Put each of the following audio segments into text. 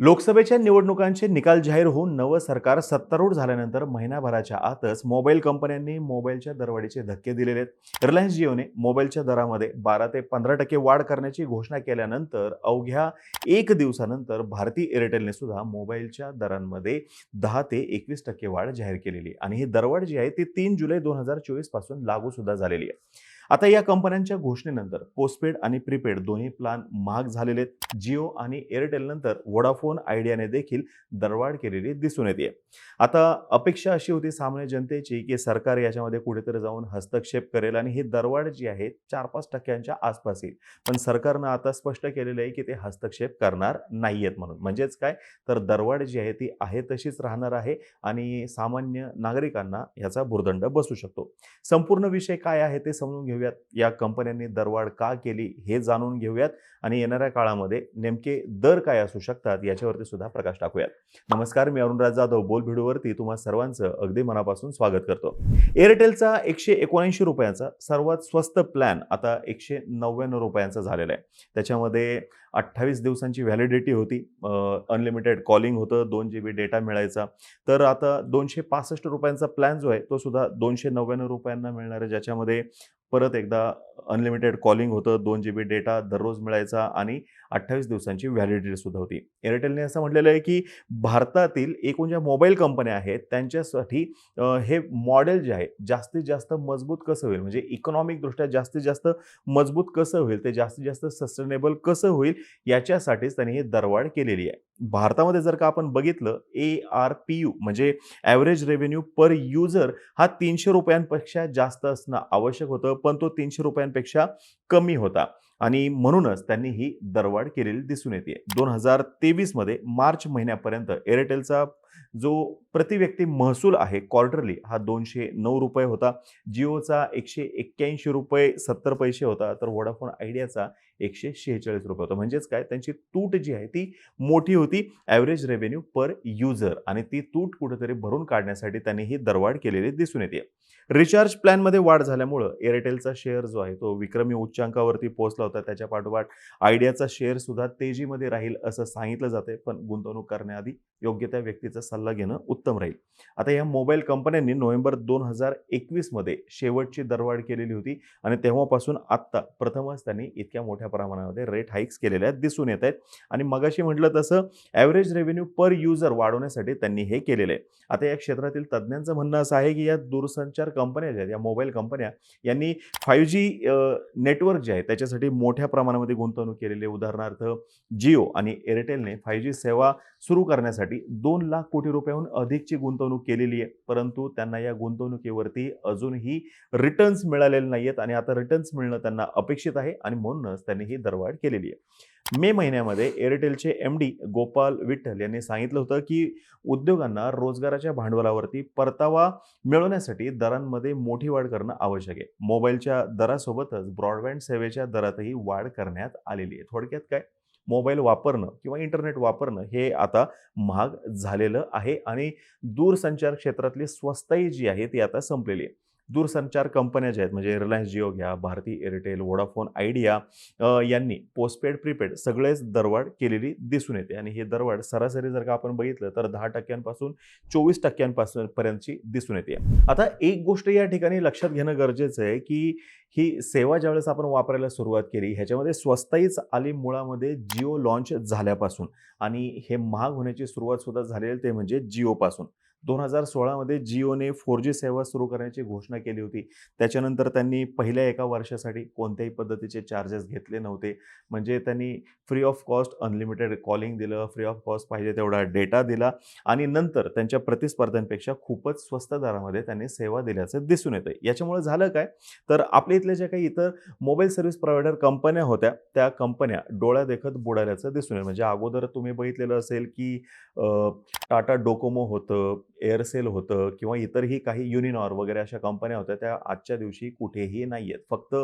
लोकसभेच्या निवडणुकांचे निकाल जाहीर होऊन नवं सरकार सत्तारूढ झाल्यानंतर महिनाभराच्या आतच मोबाईल कंपन्यांनी मोबाईलच्या दरवाढीचे धक्के दिलेले आहेत. रिलायन्स जिओने मोबाईलच्या दरामध्ये बारा ते पंधरा टक्के वाढ करण्याची घोषणा केल्यानंतर अवघ्या एक दिवसानंतर भारती एअरटेलने सुद्धा मोबाईलच्या दरांमध्ये दहा ते एकवीस टक्के वाढ जाहीर केलेली आणि ही दरवाढ जी आहे ती तीन जुलै दोन हजार चोवीसपासून लागू सुद्धा झालेली आहे. आता या कंपन्यांच्या घोषणेनंतर पोस्टपेड आणि प्रीपेड दोन्ही प्लान महाग झालेले आहेत. जिओ आणि एअरटेल नंतर वोडाफोन आयडियाने देखील दरवाढ केलेली दिसून येते. आता अपेक्षा अशी होती सामान्य जनतेची की सरकार याच्यामध्ये कुठेतरी जाऊन हस्तक्षेप करेल आणि ही दरवाढ जी आहे चार पाच टक्क्यांच्या आसपास येईल. पण सरकारनं आता स्पष्ट केलेलं आहे की ते हस्तक्षेप करणार नाही आहेत म्हणून. म्हणजेच काय? तर दरवाढ जी आहे ती आहे तशीच राहणार आहे आणि सामान्य नागरिकांना याचा भुर्दंड बसू शकतो. संपूर्ण विषय काय आहे ते समजून घेऊयात. या कंपन्यांनी दरवाढ का केली हे जाणून घेऊयात. आणि येणाऱ्या काळामध्ये नेमके दर काय असू शकतात याच्यावरती सुद्धा प्रकाश टाकूयात. नमस्कार मी अरुणराज जाधव बोल व्हिडिओवरती तुम्हा सर्वांचं अगदी मनापासून स्वागत करतो. एअरटेलचा एकशे एकोणऐंशी रुपयांचा सर्वात स्वस्त प्लॅन आता एकशे नव्याण्णव रुपयांचा झालेला आहे. त्याच्यामध्ये अठ्ठावीस दिवसांची व्हॅलिडिटी होती. अनलिमिटेड कॉलिंग होतं दोन जी बी डेटा मिळायचा. तर आता दोनशे पासष्ट रुपयांचा प्लॅन जो आहे तो सुद्धा दोनशे नव्याण्णव रुपयांना मिळणार आहे. ज्याच्यामध्ये परत एकदा अनलिमिटेड कॉलिंग होतं दोन जी बी डेटा दररोज मिळायचा आणि अठ्ठावीस दिवसांची व्हॅलिडिटी सुद्धा होती. एअरटेलने असं म्हटलेलं आहे की भारतातील एकूण ज्या मोबाईल कंपन्या आहेत त्यांच्यासाठी हे मॉडेल जे आहे जास्तीत जास्त मजबूत कसं होईल? म्हणजे इकॉनॉमिकदृष्ट्या जास्तीत जास्त मजबूत कसं होईल? ते जास्तीत जास्त सस्टेनेबल कसं होईल? याच्यासाठीच त्यांनी हे दरवाढ केलेली आहे. भारतामध्ये जर का आपण बघितलं ए आर पी यू म्हणजे ॲव्हरेज रेव्हेन्यू पर युजर हा तीनशे रुपयांपेक्षा जास्त असणं आवश्यक होतं. पण तो तीनशे रुपयांपेक्षा कमी होता. आणि म्हणूनच त्यांनी ही दरवाढ केलेली दिसून येते. दोन हजार तेवीसमध्ये मार्च महिन्यापर्यंत एअरटेलचा जो प्रतिव्यक्ती महसूल आहे क्वार्टरली हा दोनशे नऊ रुपये होता. जिओचा एकशे एक्क्याऐंशी रुपये सत्तर पैसे होता. तर वोडाफोन आयडियाचा एकशे शेहेचाळीस रुपये होता. म्हणजेच काय? त्यांची तूट जी आहे ती मोठी होती. ॲव्हरेज रेव्हेन्यू पर युजर आणि ती तूट कुठेतरी भरून काढण्यासाठी त्यांनी ही दरवाढ केलेली दिसून येते. रिचार्ज प्लॅनमध्ये वाढ झाल्यामुळं एअरटेलचा शेअर जो आहे तो विक्रमी उच्चांकावरती पोहोचला होता. त्याच्या पाठोपाठ आयडियाचा शेअर सुद्धा तेजीमध्ये राहील असं सांगितलं जाते पण गुंतवणूक करण्याआधी योग्य त्या व्यक्तीचा सल्ला घेणं उत्तम राहील. आता या मोबाईल कंपन्यांनी नोव्हेंबर दोन हजार एकवीसमध्ये शेवटची दरवाढ केलेली होती आणि तेव्हापासून आत्ता प्रथमच त्यांनी इतक्या मोठ्या प्रमाणामध्ये रेट हाईक्स केलेल्या दिसून येत आहेत. आणि मगाशी म्हटलं तसं ॲव्हरेज रेव्हेन्यू पर युजर वाढवण्यासाठी त्यांनी हे केलेलं आहे. आता या क्षेत्रातील तज्ज्ञांचं म्हणणं असं आहे की या दूरसंचार कंपन्या ज्या आहेत या मोबाईल कंपन्या यांनी फाईव्ह जी नेटवर्क जे आहे त्याच्यासाठी मोठ्या प्रमाणामध्ये गुंतवणूक केलेली आहे. उदाहरणार्थ जिओ आणि एअरटेलने फाईव्ह जी सेवा सुरू करण्यासाठी दोन लाख कोटी रुपयाहून अधिकची गुंतवणूक केलेली आहे. परंतु त्यांना या गुंतवणुकीवरती अजूनही रिटर्न्स मिळालेले नाही आहेत आणि आता रिटर्न्स मिळणं त्यांना अपेक्षित आहे आणि म्हणूनच त्यांनी ही दरवाढ केलेली आहे. मे महिन्यामध्ये एअरटेलचे एम डी गोपाल विठ्ठल यांनी सांगितलं होतं की उद्योगांना रोजगाराच्या भांडवलावरती परतावा मिळवण्यासाठी दरांमध्ये मोठी वाढ करणं आवश्यक आहे. मोबाईलच्या दरासोबतच ब्रॉडबँड सेवेच्या दरातही वाढ करण्यात आलेली आहे. थोडक्यात काय? मोबाईल वापरणं किंवा इंटरनेट वापरणं हे आता महाग झालेलं आहे आणि दूरसंचार क्षेत्रातली स्वस्ताई जी आहे ती आता संपलेली आहे. दूरसंचार कंपन्या ज्या आहेत म्हणजे रिलायन्स जिओ घ्या भारती एअरटेल वोडाफोन आयडिया यांनी पोस्टपेड प्रीपेड सगळेच दरवाढ केलेली दिसून येते. आणि हे दरवाढ सरासरी जर का आपण बघितलं तर दहा टक्क्यांपासून चोवीस टक्क्यांपासून पर्यंतची दिसून येते. आता एक गोष्ट या ठिकाणी लक्षात घेणं गरजेचं आहे की ही सेवा ज्यावेळेस आपण वापरायला सुरुवात केली ह्याच्यामध्ये स्वस्ताईच आली मुळामध्ये जिओ लॉन्च झाल्यापासून. आणि हे महाग होण्याची सुरुवात सुद्धा झालेली ते म्हणजे जिओपासून दोन हजार सोळामध्ये जिओने फोर जी सेवा सुरू करण्याची घोषणा केली होती. त्याच्यानंतर त्यांनी पहिल्या एका वर्षासाठी कोणत्याही पद्धतीचे चार्जेस घेतले नव्हते. म्हणजे त्यांनी free of cost unlimited calling दिलं फ्री ऑफ कॉस्ट पाहिजे तेवढा डेटा दिला आणि नंतर त्यांच्या प्रतिस्पर्ध्यांपेक्षा खूपच स्वस्त दरामध्ये त्यांनी सेवा दिल्याचं दिसून येतं याच्यामुळे झालं काय? तर आपल्या इथल्या ज्या काही इतर मोबाईल सर्व्हिस प्रोव्हायडर कंपन्या होत्या त्या कंपन्या डोळ्या देखत बुडाल्याचं दिसून येईल. म्हणजे अगोदर तुम्ही बघितलेलं असेल की टाटा डोकोमो होतं एअरसेल होतं किंवा इतरही काही युनिनॉर वगैरे अशा कंपन्या होत्या त्या आजच्या दिवशी कुठेही नाही आहेत फक्त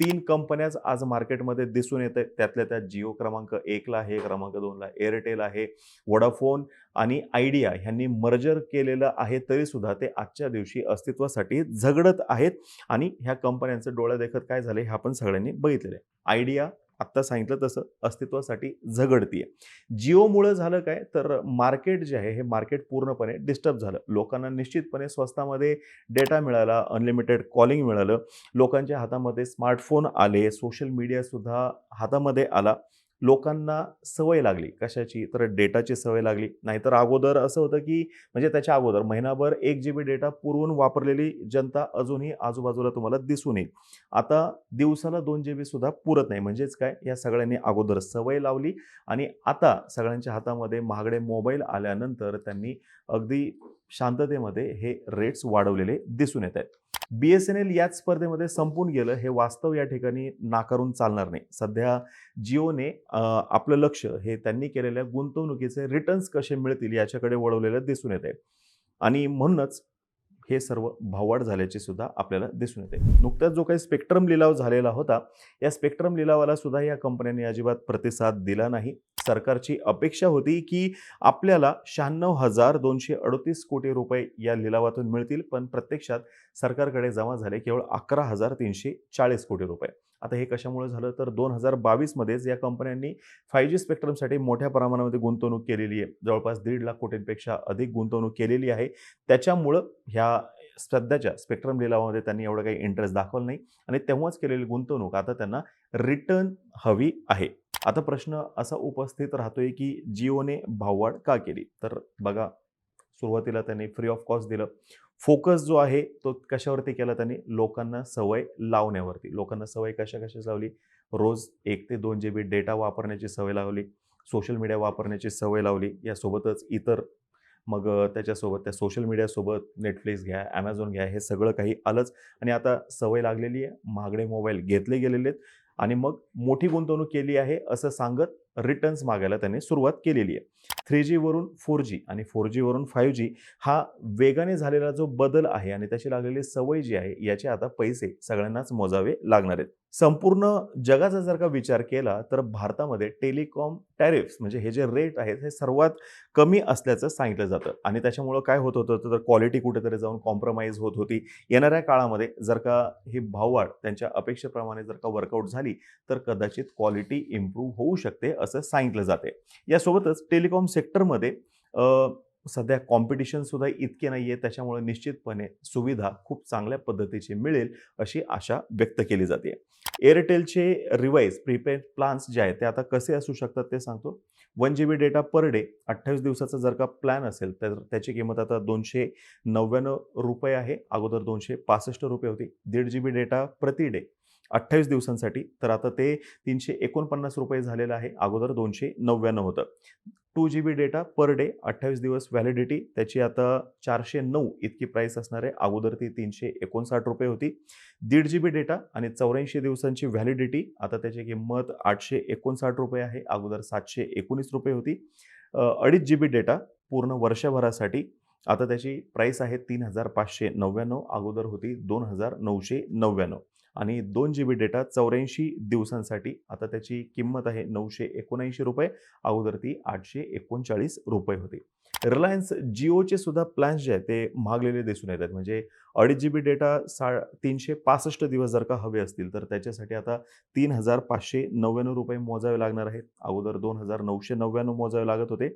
तीन कंपन्याच आज मार्केटमध्ये दिसून येत आहेत त्यातल्या त्यात जिओ क्रमांक एकला आहे क्रमांक दोनला एअरटेल आहे वोडाफोन आणि आयडिया ह्यांनी मर्जर केलेलं आहे तरीसुद्धा ते आजच्या दिवशी अस्तित्वासाठी झगडत आहेत आणि ह्या कंपन्यांचं डोळ्या देखत काय झाले हे आपण सगळ्यांनी बघितलेलं आहे. आयडिया आत्ता सांगितलं तसं अस्तित्वासाठी झगडतीये. जिओमुळं झालं काय? तर मार्केट जे आहे हे मार्केट पूर्णपणे डिस्टर्ब झालं. लोकांना निश्चितपणे स्वस्तामध्ये डेटा मिळाला अनलिमिटेड कॉलिंग मिळालं. लोकांच्या हातामध्ये स्मार्टफोन आले सोशल मीडियासुद्धा हातामध्ये आला. लोकांना सवय लागली. कशाची? तर डेटाची सवय लागली. नाहीतर अगोदर असं होतं की म्हणजे त्याच्या अगोदर महिनाभर एक जी बी डेटा पुरवून वापरलेली जनता अजूनही आजूबाजूला तुम्हाला दिसून येईल. आता दिवसाला दोन जी बी सुद्धा पुरत नाही. म्हणजेच काय? या सगळ्यांनी अगोदर सवय लावली आणि आता सगळ्यांच्या हातामध्ये महागडे मोबाईल आल्यानंतर त्यांनी अगदी शांततेमध्ये हे रेट्स वाढवलेले दिसून येत आहेत. बी एस एन एल याच स्पर्धेमध्ये संपून गेलं हे वास्तव या ठिकाणी नाकारून चालणार नाही. सध्या जिओने आपलं लक्ष हे त्यांनी केलेल्या गुंतवणुकीचे रिटर्न्स कसे मिळतील याच्याकडे वळवलेलं दिसून येते आणि म्हणूनच हे सर्व भाववाढ झाल्याचे सुद्धा आपल्याला दिसून येते. नुकताच जो काही स्पेक्ट्रम लिलाव झालेला होता या स्पेक्ट्रम लिलावाला सुद्धा या कंपन्यांनी अजिबात प्रतिसाद दिला नाही. सरकारची अपेक्षा होती की आपल्याला शहाण्णव हजार दोनशे अडतीस कोटी रुपये या लिलावातून मिळतील पण प्रत्यक्षात सरकारकडे जमा झाले केवळ अकरा हजार तीनशे चाळीस कोटी रुपये. आता हे कशामुळे झालं? तर दोन हजार बावीसमध्येच या कंपन्यांनी फाय जी स्पेक्ट्रमसाठी मोठ्या प्रमाणामध्ये गुंतवणूक केलेली आहे. जवळपास दीड लाख कोटींपेक्षा अधिक गुंतवणूक केलेली आहे. त्याच्यामुळं ह्या सध्याच्या स्पेक्ट्रम लिलावामध्ये त्यांनी एवढं काही इंटरेस्ट दाखवलं नाही. आणि तेव्हाच केलेली गुंतवणूक आता त्यांना रिटर्न हवी आहे. आता प्रश्न असा उपस्थित राहतोय की जिओने भाववाढ का केली? तर बघा सुरुवातीला त्यांनी फ्री ऑफ कॉस्ट दिलं. फोकस जो आहे तो कशावरती केला त्यांनी? लोकांना सवय लावण्यावरती. लोकांना सवय कशा कशा लावली? रोज एक ते दोन जी बी डेटा वापरण्याची सवय लावली. सोशल मीडिया वापरण्याची सवय लावली. यासोबतच इतर मग त्याच्यासोबत त्या सोशल मीडियासोबत नेटफ्लिक्स घ्या ॲमेझॉन घ्या हे सगळं काही आलंच आणि आता सवय लागलेली आहे महागडे मोबाईल घेतले गेलेले आहेत आणि मग मोठी गुंतवणूक केली आहे असं सांगत रिटर्न्स मागायला त्यांनी सुरुवात केलेली आहे. थ्री जीवरून फोर जी आणि फोर जीवरून फायव्ह जी हा वेगाने झालेला जो बदल आहे आणि त्याची लागलेली सवय जी आहे याचे आता पैसे सगळ्यांनाच मोजावे लागणार आहेत. संपूर्ण जगाचा जर का विचार केला तर भारतामध्ये टेलिकॉम टॅरिफ्स म्हणजे हे जे रेट आहेत हे सर्वात कमी असल्याचं सांगितलं जातं. आणि त्याच्यामुळं काय होत होतं तर क्वालिटी कुठेतरी जाऊन कॉम्प्रोमाइज होत होती. येणाऱ्या काळामध्ये जर का ही भाववाढ त्यांच्या अपेक्षेप्रमाणे जर का वर्कआउट झाली तर कदाचित क्वालिटी इम्प्रूव्ह होऊ शकते असं सांगितलं जाते यासोबतच टेलिकॉम सेक्टरमध्ये सध्या कॉम्पिटिशनसुद्धा इतके नाही आहे त्याच्यामुळे निश्चितपणे सुविधा खूप चांगल्या पद्धतीची मिळेल अशी आशा व्यक्त केली जाते. एअरटेलचे रिवाईज प्रीपेड प्लान्स जे आहेत ते आता कसे असू शकतात ते सांगतो. One G B data per day अठ्ठावीस दिवसाचा जर का प्लॅन असेल तर त्याची किंमत आता दोनशे नव्याण्णव रुपये आहे. अगोदर दोनशे पासष्ट रुपये होती. दीड जी बी डेटा प्रति डे अठ्ठावीस दिवसांसाठी. तर आता ते तीनशे एकोणपन्नास रुपये झालेलं आहे. अगोदर दोनशे नव्याण्णव होतं. Two G B data per day अठ्ठावीस दिवस व्हॅलिडिटी. त्याची आता चारशे नऊ इतकी प्राईस असणार आहे. अगोदर ती तीनशे एकोणसाठ रुपये होती. दीड जी बी डेटा आणि चौऱ्याऐंशी दिवसांची व्हॅलिडिटी. आता त्याची किंमत आठशे एकोणसाठ रुपये आहे. अगोदर सातशे एकोणीस रुपये होती. अडीच जी बी डेटा पूर्ण वर्षभरासाठी. आता त्याची प्राईस आहे तीन हजार पाचशे नव्याण्णव अगोदर होती दोन हजार नऊशे नव्याण्णव. आणि दोन जी बी डेटा चौऱ्याऐंशी दिवसांसाठी आता त्याची किंमत आहे नऊशे एकोणऐंशी रुपये अगोदर ती आठशे एकोणचाळीस रुपये होती. रिलायन्स जिओचे सुद्धा प्लॅन्स जे आहेत ते महागलेले दिसून येतात. म्हणजे अडीच जी बी डेटा सा तीनशे पासष्ट दिवस जर का हवे असतील तर त्याच्यासाठी आता तीन हजार पाचशे नव्याण्णव रुपये मोजावे लागणार आहेत. अगोदर दोन हजार नऊशे नव्याण्णव मोजावे लागत होते.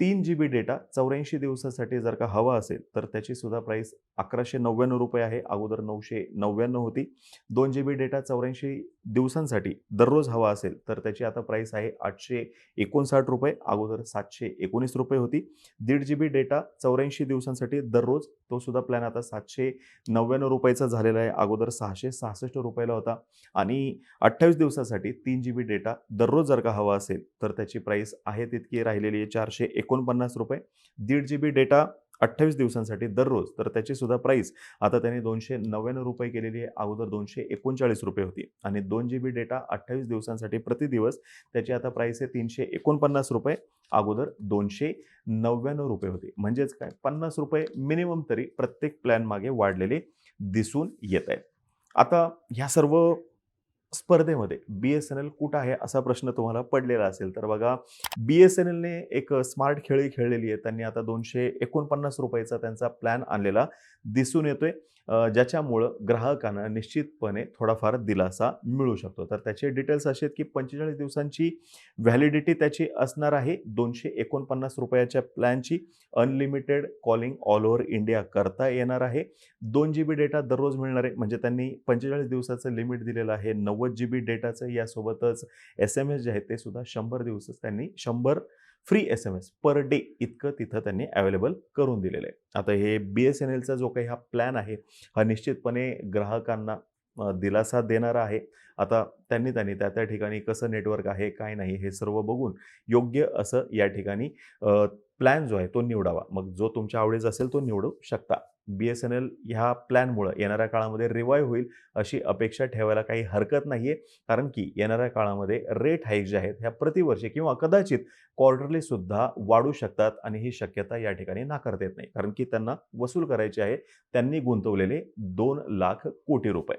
तीन जी बी डेटा चौऱ्याऐंशी दिवसासाठी जर का हवा असेल तर त्याची सुद्धा प्राईस अकराशे नव्याण्णव रुपये आहे. अगोदर नऊशे नव्याण्णव होती. दोन जी बी डेटा चौऱ्याऐंशी दिवसांसाठी दररोज हवा असेल तर त्याची आता प्राईस आहे आठशे एकोणसाठ रुपये. अगोदर सातशे एकोणीस रुपये होती. दीड जी बी डेटा चौऱ्याऐंशी दिवसांसाठी दररोज तो सुद्धा प्लॅन आता सातशे नव्याण्णव रुपयाचा झालेला आहे. अगोदर सहाशे सहासष्ट रुपयाला होता. आणि अठ्ठावीस दिवसासाठी तीन जी बी डेटा दररोज जर का हवा असेल तर त्याची प्राईस आहे तितकी राहिलेली आहे चारशे एकोणपन्नास रुपये. दीड जी बी डेटा अठ्ठावीस दिवसांसाठी दररोज तर त्याची सुद्धा प्राईस आता त्यांनी दोनशे नव्याण्णव रुपये केलेली आहे. अगोदर दोनशे एकोणचाळीस रुपये होती. आणि दोन जी बी डेटा अठ्ठावीस दिवसांसाठी प्रति दिवस त्याची आता प्राईस आहे तीनशे एकोणपन्नास रुपये. अगोदर दोनशे नव्याण्णव रुपये होती. म्हणजेच काय? पन्नास रुपये मिनिमम तरी प्रत्येक प्लॅन मागे वाढलेले दिसून येत आहेत. आता ह्या सर्व स्पर्धेमध्ये बी एस एन एल कुठं आहे असा प्रश्न तुम्हाला पडलेला असेल तर बघा बी एस एन एलने एक स्मार्ट खेळी खेळलेली आहे. त्यांनी आता दोनशे एकोणपन्नास रुपयाचा त्यांचा प्लॅन आणलेला. दिसून येतोय. ज्याच्यामुळं ग्राहकांना निश्चितपणे थोडाफार दिलासा मिळू शकतो. तर त्याचे डिटेल्स असे आहेत की पंचेचाळीस दिवसांची व्हॅलिडिटी त्याची असणार आहे. दोनशे एकोणपन्नास रुपयाच्या प्लॅनची unlimited calling all over India करता येणार आहे. दोन जी बी डेटा दररोज मिळणार आहे. म्हणजे त्यांनी पंचेचाळीस दिवसाचं लिमिट दिलेलं आहे. नव्वद जी बी डेटाचं यासोबतच एस एम एस जे आहेत ते सुद्धा शंभर दिवसच त्यांनी शंभर free S M S per day इतकं तिथं त्यांनी अवेलेबल करून दिलेलं आहे. आता हे बी एस एन एलचा जो काही हा प्लॅन आहे हा निश्चितपणे ग्राहकांना दिलासा देणारा आहे. आता त्यांनी त्यांनी त्या त्या ठिकाणी कसं नेटवर्क आहे काय नाही हे सर्व बघून योग्य असं या ठिकाणी प्लॅन जो आहे तो निवडावा. मग जो तुमच्या आवडीचा असेल तो निवडू शकता. बी एस एन एल ह्या प्लॅनमुळं येणाऱ्या काळामध्ये रिवाय होईल अशी अपेक्षा ठेवायला काही हरकत नाही आहे कारण की येणाऱ्या काळामध्ये रेट हाईक जे आहेत ह्या प्रतिवर्षी किंवा कदाचित क्वार्टरली सुद्धा वाढू शकतात आणि ही शक्यता या ठिकाणी नाकारता येत नाही. कारण की त्यांना वसूल करायची आहे त्यांनी गुंतवलेले दोन लाख कोटी रुपये.